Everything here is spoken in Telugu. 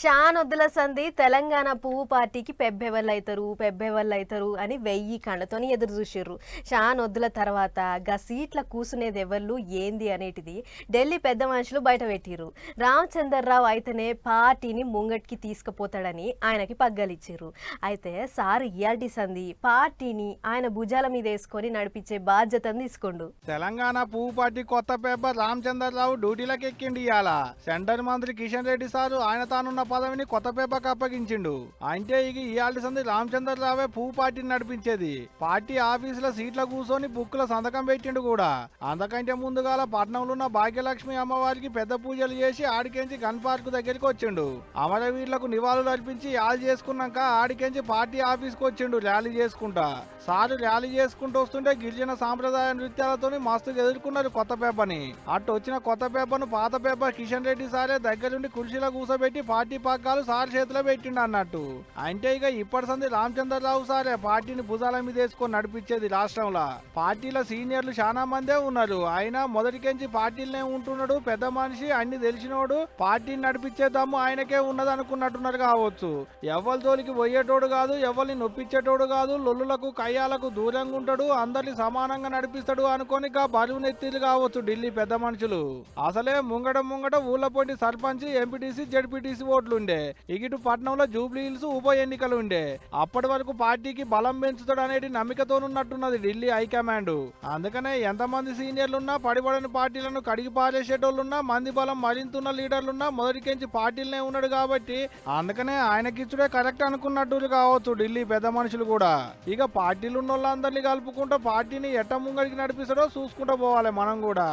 షానొద్దుల సంధి తెలంగాణ పువ్వు పార్టీకి పెబ్బెవళ్ళు అవుతారు పెబ్బెవళ్ళు అవుతారు అని వెయ్యి కళ్ళతోని ఎదురు చూసిర్రు. షానొద్దుల తర్వాత గా సీట్ల కూసునేది ఎవళ్ళు ఏంది అనేటిది ఢిల్లీ పెద్ద మనుషులు బయట పెట్టిర్రు. రామచంద్రరావు అయితేనే పార్టీని ముంగటికి తీసుకుపోతాడని ఆయనకి పగ్గలిచ్చిర్రు. అయితే సార్ ఇయాల్టీ సంధి పార్టీని ఆయన భుజాల మీద వేసుకొని నడిపించే బాధ్యతను తీసుకోండు. తెలంగాణ పువ్వు పార్టీ కొత్త పేపర్ రామచంద్రరావు డ్యూటీలకు ఎక్కిండి ఇవాళ సెంటర్ మంత్రి కిషన్ రెడ్డి సారు ఆయన తానున్న పదవిని కొత్త పేపర్కి అప్పగించిండు. అంటే ఇక ఇవాళ సంది రామచంద్రరావే పూ పార్టీని నడిపించేది. పార్టీ ఆఫీసులో సీట్ల కూర్చొని బుక్కుల సంతకం పెట్టిండు కూడా. అంతకంటే ముందుగాల పట్నంలో ఉన్న భాగ్యలక్ష్మి అమ్మవారికి పెద్ద పూజలు చేసి ఆడికెంచి గన్ పార్క్ దగ్గరికి వచ్చిండు. అమరవీరులకు నివాళులు అర్పించి యాది చేసుకున్నాక ఆడికెంచి పార్టీ ఆఫీస్కి వచ్చిండు ర్యాలీ చేసుకుంటా. సారు ర్యాలీ చేసుకుంటూ వస్తుంటే గిరిజన సాంప్రదాయ నృత్యాలతో మస్తుగా ఎదుర్కొన్నారు కొత్త పేపర్ని. అటు వచ్చిన కొత్త పేపర్ను పాత పేపర్ కిషన్ రెడ్డి సారే దగ్గరుండి కుర్చీలో కూర్చోబెట్టి పార్టీ పగ్గాలు సార్ చేతిలో పెట్టిండు అన్నట్టు. అంటే ఇక ఇప్పటి సంది రామచంద్రరావు సారే పార్టీని భుజాల మీద వేసుకొని నడిపించేది రాష్ట్రంలో. పార్టీలో సీనియర్లు చాలా మందే ఉన్నారు. ఆయన మొదటికెంచి పార్టీలనే ఉంటున్నాడు పెద్ద మనిషి అన్ని తెలిసినోడు పార్టీని నడిపించే దమ్ము ఆయనకే ఉన్నది అనుకున్నట్టున్నారు కావచ్చు. ఎవరి జోలికి పోయేటోడు కాదు ఎవరిని నొప్పించేటోడు కాదు లొల్లులకు కయ్యాలకు దూరంగా ఉంటాడు అందరిని సమానంగా నడిపిస్తాడు అనుకొని బరువు నెత్తిలు కావచ్చు ఢిల్లీ పెద్ద మనుషులు. అసలే ముంగట ముంగట ఊళ్ళ పోటీ సర్పంచ్ ఎంపీటీసీ జడ్పీటీసీ ఓట్లు ఉండే ఇగిటు పట్నంలో జూబ్లీ హిల్స్ ఉప ఎన్నికలు ఉండే అప్పటి వరకు పార్టీకి బలం పెంచుతాడు అనేది నమ్మికతోనున్నట్టున్నది ఢిల్లీ హైకమాండ్. అందుకనే ఎంతమంది సీనియర్లున్నా పడిపడని పార్టీలను కడిగి పారేసేటోళ్ళున్నా మంది బలం మరింతున్న లీడర్లున్నా మొదటికెంచి పార్టీలనే ఉన్నాడు కాబట్టి అందుకనే ఆయనకిచ్చుడే కరెక్ట్ అనుకున్నట్టు కావచ్చు ఢిల్లీ పెద్ద మనుషులు కూడా. ఇక పార్టీలు ఉన్న వాళ్ళందరినీ కలుపుకుంటూ పార్టీని ఎట్ట ముంగడికి నడిపిస్తాడో చూసుకుంటూ పోవాలి మనం కూడా.